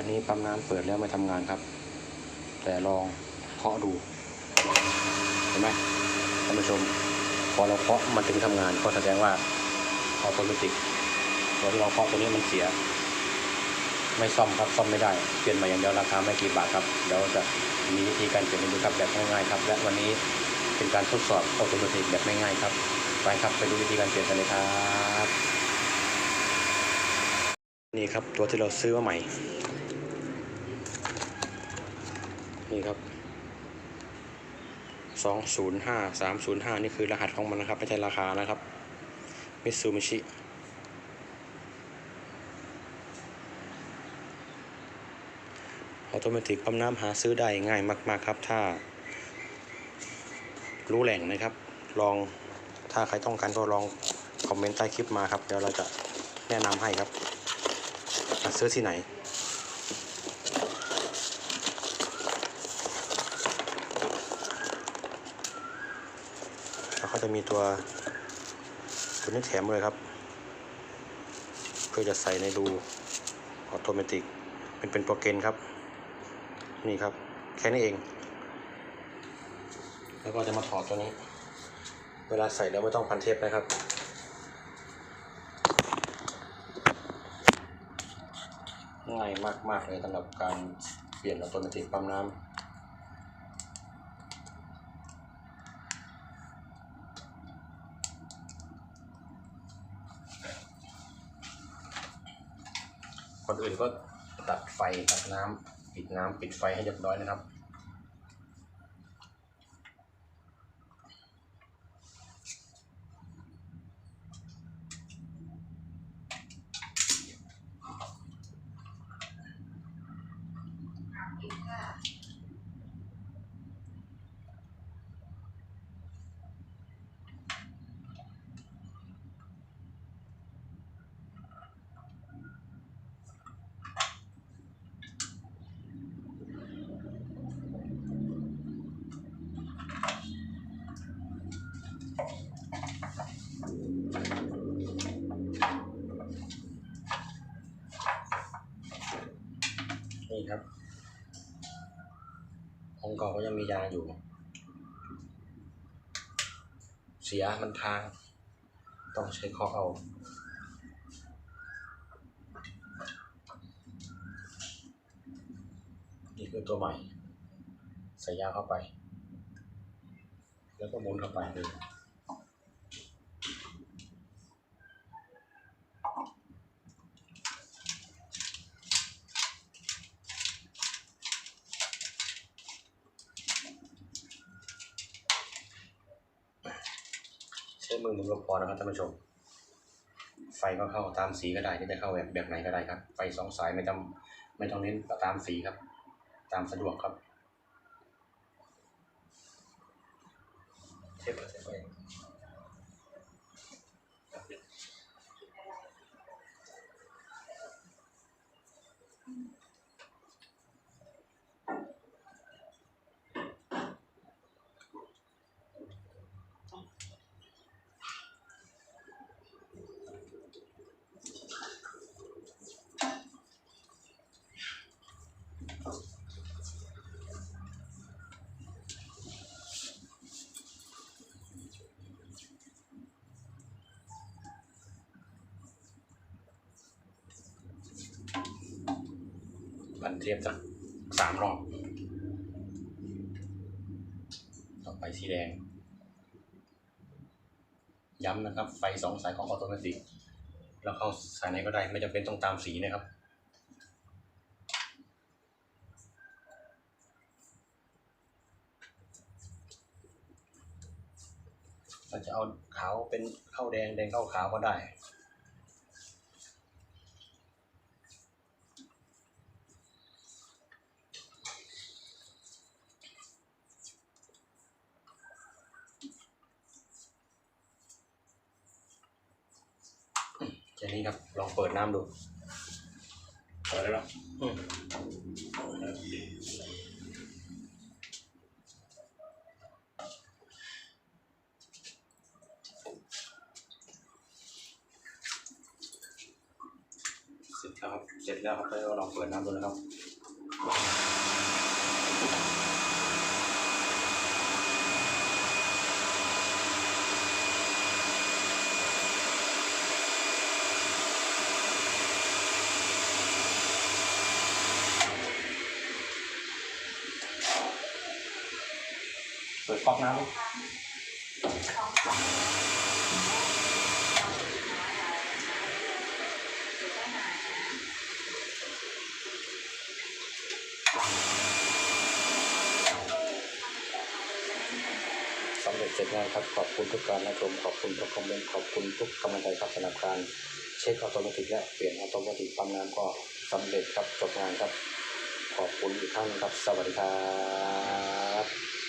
อันนี้ปั๊มน้ำเปิดแล้วไม่ทำงานครับ แต่ลองเคาะดู เห็นไหมท่านผู้ชม พอเราเคาะมันถึงทำงาน ก็แสดงว่าออโตเมติกตัวที่เราเคาะตัวนี้มันเสีย ไม่ซ่อมครับซ่อมไม่ได้เปลี่ยนมาอย่างเดียวราคาไม่กี่บาทครับเดี๋ยวจะมีวิธีการเปลี่ยนให้ดูครับแบบง่ายๆครับ และวันนี้เป็นการทดสอบออโตเมติกแบบง่ายๆครับไปครับไปดูวิธีการเปลี่ยนกันเลยครับ นี่ครับตัวที่เราซื้อมาใหม่ นี่ครับสองศูนย์ห้าสามศูนย์ห้านี่คือรหัสของมันนะครับ ไม่ใช่ราคานะครับมิตซูมิชิออโตเมติกปั๊มน้ำหาซื้อได้ง่ายมาก ๆ ครับ ถ้า รู้แหล่งนะครับ ลองถ้าใครต้องการก็ลองคอมเมนต์ใต้คลิปมาครับ เดี๋ยวเราจะแนะนำให้ครับหาซื้อที่ไหน แล้วก็จะมีตัวตัวนี้แถมเลยครับ เพื่อจะใส่ในรูออโตเมติกเป็นเป็นโปรเกนครับ นี่ครับ แค่นี้เอง แล้วก็จะมาถอดตัวนี้ เวลาใส่แล้วไม่ต้องพันเทปนะครับง่ายมากๆเลยสำหรับการเปลี่ยนออโตเมติกปั๊มน้ำ คนอื่นก็ตัดไฟตัดน้ำปิดน้ำปิดไฟให้เรียบร้อยนะครับ นี่ครับของเก่าก็ยังมียางอยู่ เสียมันทาง ต้องใช้คาะเอานี่คือตัวใหม่ ใส่ยางเข้าไป แล้วก็หมุนเข้าไปเลย ช้มือหมุนก็พอนะครับท่านผู้ชม ไฟก็เข้าตามสีก็ได้ที่จะเข้าแบบแบบไหนก็ได้ครับ ไฟสองสายไม่ต้องไม่ต้องเน้นตามสีครับ ตามสะดวกครับเทปเทปไปันเทียบสักสามรอบ ต่อไปสีแดง ย้ำนะครับ ไฟสองสายของออโตเมติกแล้วเข้าสายไหนก็ได้ไม่จำเป็นต้องตามสีนะครับเราจะเอาขาวเป็นเข้าแดงแดงเข้าขาวก็ได้ แค่นี้ครับ ลองเปิดน้ำดูเปิดแล้วเหรออืมนะครับ เสร็จแล้วครับเราลองเปิดน้ำดูนะครับ เปิดก๊อกน้ำสำเร็จเสร็จงานครับ ขอบคุณทุกการรับชมขอบคุณทุกคอมเมนต์ขอบคุณทุกกำลังใจครับสำหรับการเช็คอัตโนมัติและเปลี่ยนอัตโนมัติปั๊มน้ำก็สำเร็จครับจบงานครับ ขอบคุณอีกครั้งหนึ่งครับ สวัสดีครับ